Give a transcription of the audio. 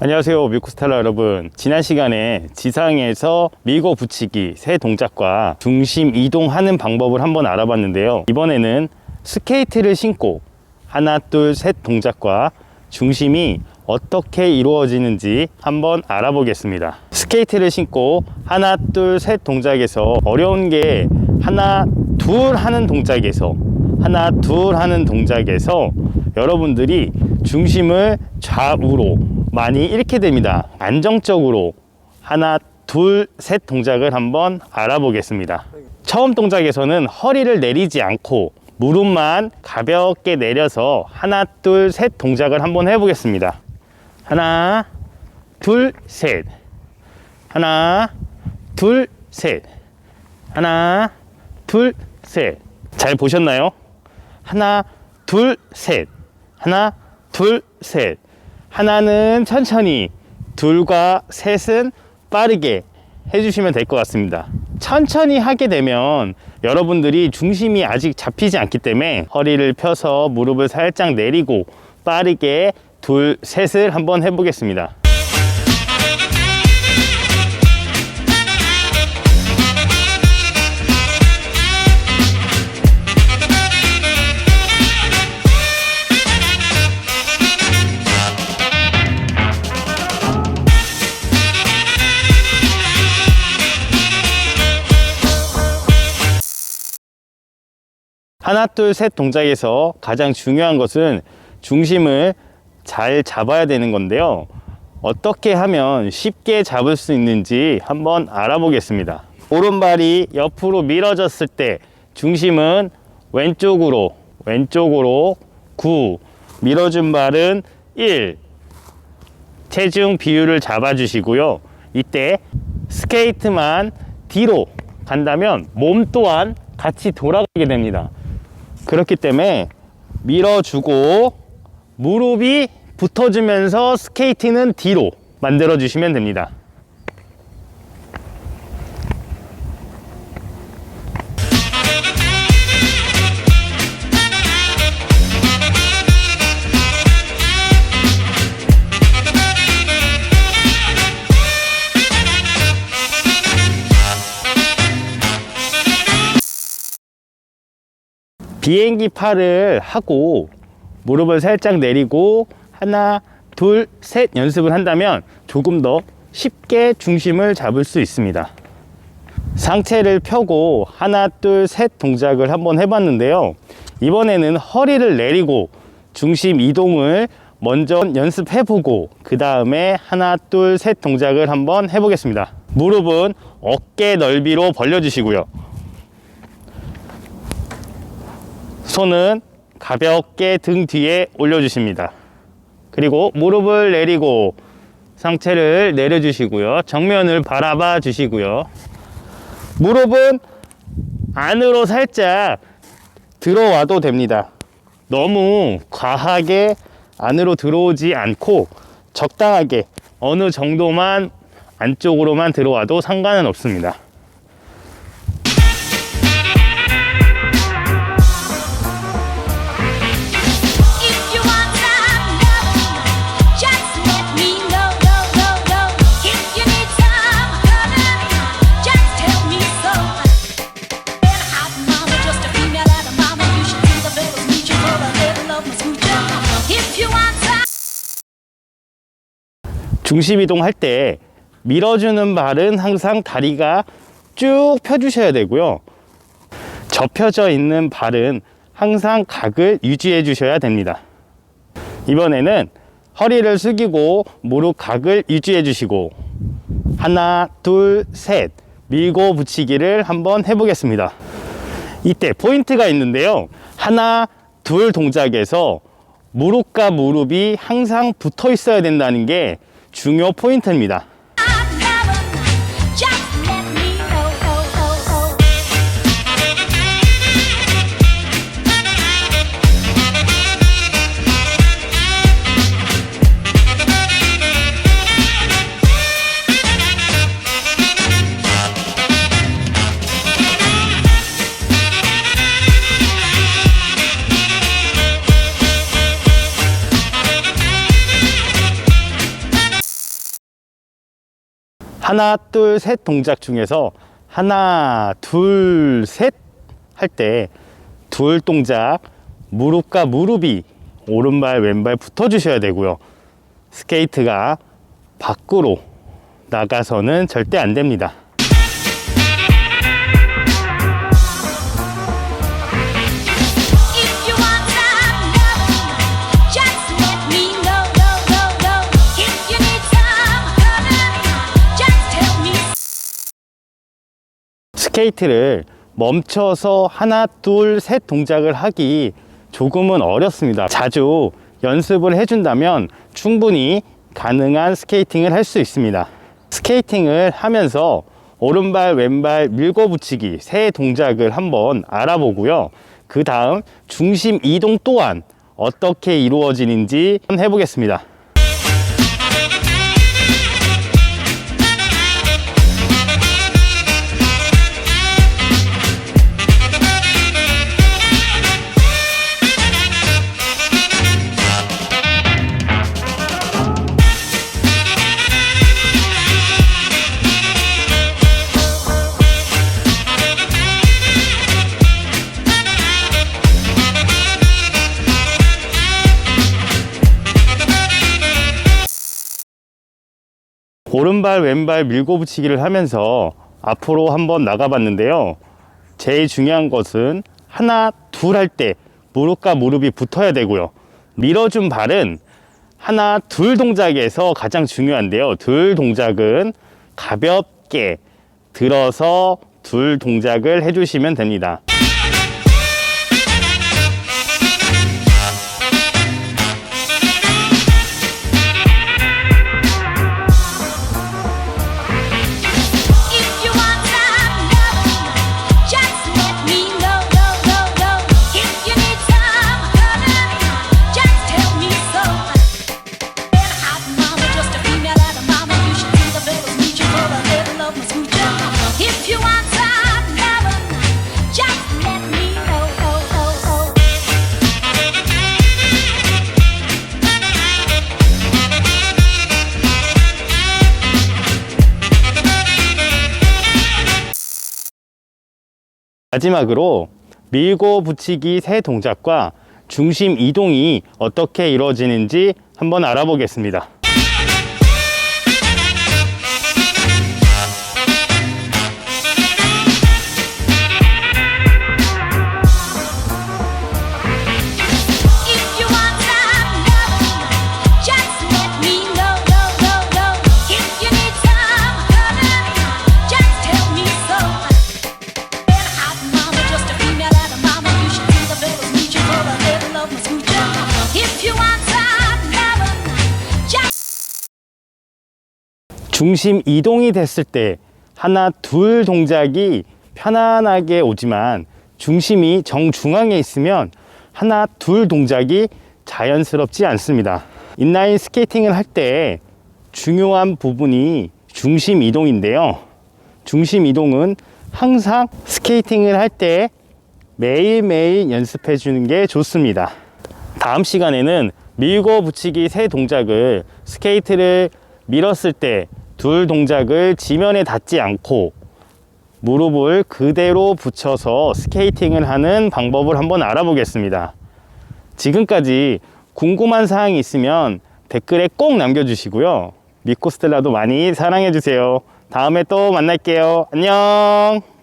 안녕하세요 미쿠스텔라 여러분. 지난 시간에 지상에서 밀고 붙이기 세 동작과 중심 이동하는 방법을 한번 알아봤는데요. 이번에는 스케이트를 신고 하나 둘 셋 동작과 중심이 어떻게 이루어지는지 한번 알아보겠습니다. 스케이트를 신고 하나 둘 셋 동작에서 어려운 게 하나 둘 하는 동작에서 하나 둘 하는 동작에서 여러분들이 중심을 좌우로 많이 잃게 됩니다. 안정적으로 하나, 둘, 셋 동작을 한번 알아보겠습니다. 처음 동작에서는 허리를 내리지 않고 무릎만 가볍게 내려서 하나, 둘, 셋 동작을 한번 해보겠습니다. 하나, 둘, 셋. 하나, 둘, 셋. 하나, 둘, 셋. 잘 보셨나요? 하나, 둘, 셋. 하나, 둘, 셋. 하나는 천천히, 둘과 셋은 빠르게 해주시면 될 것 같습니다. 천천히 하게 되면 여러분들이 중심이 아직 잡히지 않기 때문에 허리를 펴서 무릎을 살짝 내리고 빠르게 둘, 셋을 한번 해보겠습니다. 하나, 둘, 셋 동작에서 가장 중요한 것은 중심을 잘 잡아야 되는 건데요. 어떻게 하면 쉽게 잡을 수 있는지 한번 알아보겠습니다. 오른발이 옆으로 밀어졌을 때 중심은 왼쪽으로, 왼쪽으로 9, 밀어준 발은 1. 체중 비율을 잡아 주시고요. 이때 스케이트만 뒤로 간다면 몸 또한 같이 돌아가게 됩니다. 그렇기 때문에 밀어주고 무릎이 붙어주면서 스케이트는 뒤로 만들어 주시면 됩니다. 비행기 팔을 하고 무릎을 살짝 내리고 하나, 둘, 셋 연습을 한다면 조금 더 쉽게 중심을 잡을 수 있습니다. 상체를 펴고 하나, 둘, 셋 동작을 한번 해봤는데요. 이번에는 허리를 내리고 중심 이동을 먼저 연습해보고 그 다음에 하나, 둘, 셋 동작을 한번 해보겠습니다. 무릎은 어깨 넓이로 벌려주시고요. 손은 가볍게 등 뒤에 올려주십니다. 그리고 무릎을 내리고 상체를 내려주시고요. 정면을 바라봐 주시고요. 무릎은 안으로 살짝 들어와도 됩니다. 너무 과하게 안으로 들어오지 않고 적당하게 어느 정도만 안쪽으로만 들어와도 상관은 없습니다. 중심 이동할 때 밀어주는 발은 항상 다리가 쭉 펴주셔야 되고요. 접혀져 있는 발은 항상 각을 유지해 주셔야 됩니다. 이번에는 허리를 숙이고 무릎 각을 유지해 주시고 하나, 둘, 셋 밀고 붙이기를 한번 해보겠습니다. 이때 포인트가 있는데요. 하나, 둘 동작에서 무릎과 무릎이 항상 붙어 있어야 된다는 게 중요 포인트입니다. 하나, 둘, 셋 동작 중에서 하나, 둘, 셋 할 때 둘 동작 무릎과 무릎이 오른발, 왼발 붙어 주셔야 되고요. 스케이트가 밖으로 나가서는 절대 안 됩니다. 스케이트를 멈춰서 하나, 둘, 셋 동작을 하기 조금은 어렵습니다. 자주 연습을 해준다면 충분히 가능한 스케이팅을 할 수 있습니다. 스케이팅을 하면서 오른발, 왼발 밀고 붙이기 세 동작을 한번 알아보고요. 그 다음 중심 이동 또한 어떻게 이루어지는지 해보겠습니다. 오른발 왼발 밀고 붙이기를 하면서 앞으로 한번 나가봤는데요. 제일 중요한 것은 하나 둘 할 때 무릎과 무릎이 붙어야 되고요. 밀어준 발은 하나 둘 동작에서 가장 중요한데요. 둘 동작은 가볍게 들어서 둘 동작을 해주시면 됩니다. 마지막으로 밀고 붙이기 세 동작과 중심 이동이 어떻게 이루어지는지 한번 알아보겠습니다. 중심 이동이 됐을 때 하나 둘 동작이 편안하게 오지만 중심이 정중앙에 있으면 하나 둘 동작이 자연스럽지 않습니다. 인라인 스케이팅을 할 때 중요한 부분이 중심 이동인데요. 중심 이동은 항상 스케이팅을 할 때 매일매일 연습해 주는 게 좋습니다. 다음 시간에는 밀고 붙이기 세 동작을 스케이트를 밀었을 때 둘 동작을 지면에 닿지 않고 무릎을 그대로 붙여서 스케이팅을 하는 방법을 한번 알아보겠습니다. 지금까지 궁금한 사항이 있으면 댓글에 꼭 남겨주시고요. 미코스텔라도 많이 사랑해주세요. 다음에 또 만날게요. 안녕!